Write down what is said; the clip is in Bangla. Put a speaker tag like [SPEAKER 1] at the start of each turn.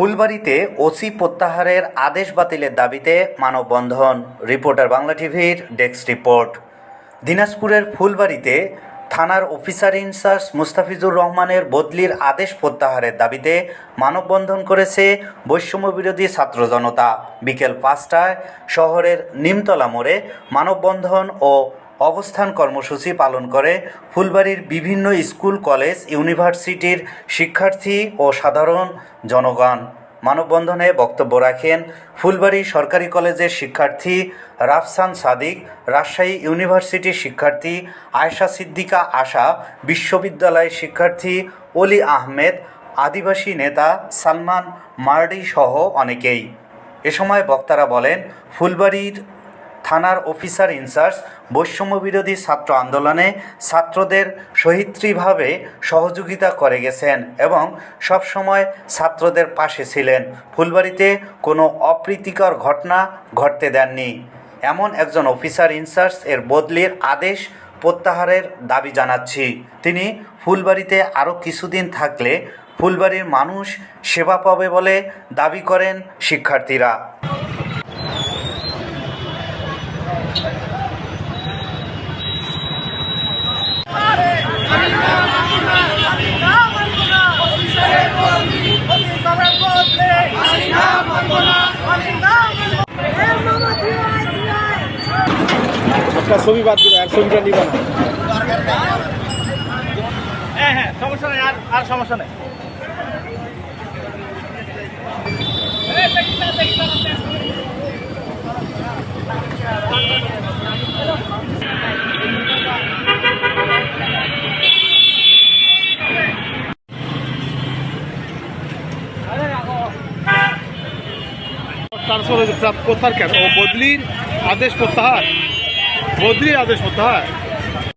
[SPEAKER 1] ফুলবাড়িতে ওসি প্রত্যাহারের আদেশ বাতিলের দাবিতে মানববন্ধন। রিপোর্টার বাংলা টিভির ডেস্ক রিপোর্ট। দিনাজপুরের ফুলবাড়িতে থানার অফিসার ইনচার্জ মুস্তাফিজুর রহমানের বদলির আদেশ প্রত্যাহারের দাবিতে মানববন্ধন করেছে বৈষম্য বিরোধী ছাত্র জনতা। বিকেল পাঁচটায় শহরের নিমতলা মোড়ে মানববন্ধন ও অবস্থান কর্মসূচি পালন করে ফুলবাড়ির বিভিন্ন স্কুল, কলেজ, ইউনিভার্সিটির শিক্ষার্থী ও সাধারণ জনগণ। মানববন্ধনে বক্তব্য রাখেন ফুলবাড়ি সরকারি কলেজের শিক্ষার্থী রাফসান সাদিক, রাজশাহী ইউনিভার্সিটির শিক্ষার্থী আয়শা সিদ্দিকা আশা, বিশ্ববিদ্যালয়ের শিক্ষার্থী অলি আহমেদ, আদিবাসী নেতা সালমান মার্ডি সহ অনেকেই। এ সময় বক্তারা বলেন, ফুলবাড়ির থানার অফিসার ইনচার্জ বৈষম্য বিরোধী ছাত্র আন্দোলনে ছাত্রদের সহিত্রীভাবে সহযোগিতা করে গেছেন এবং সবসময় ছাত্রদের পাশে ছিলেন। ফুলবাড়িতে কোনো অপ্রীতিকর ঘটনা ঘটতে দেননি। এমন একজন অফিসার ইনচার্জ এর বদলির আদেশ প্রত্যাহারের দাবি জানাচ্ছি। তিনি ফুলবাড়িতে আরও কিছুদিন থাকলে ফুলবাড়ির মানুষ সেবা পাবে বলে দাবি করেন শিক্ষার্থীরা।
[SPEAKER 2] একটা ছবি বাদ দিবে আর ছবিটা নিবে না।
[SPEAKER 3] হ্যাঁ হ্যাঁ সমস্যা নেই, আর আর সমস্যা নেই।
[SPEAKER 2] তারপরে প্রত্যাহার কেন? ও বদলির আদেশ প্রত্যাহার? বদলির আদেশ প্রত্যাহার?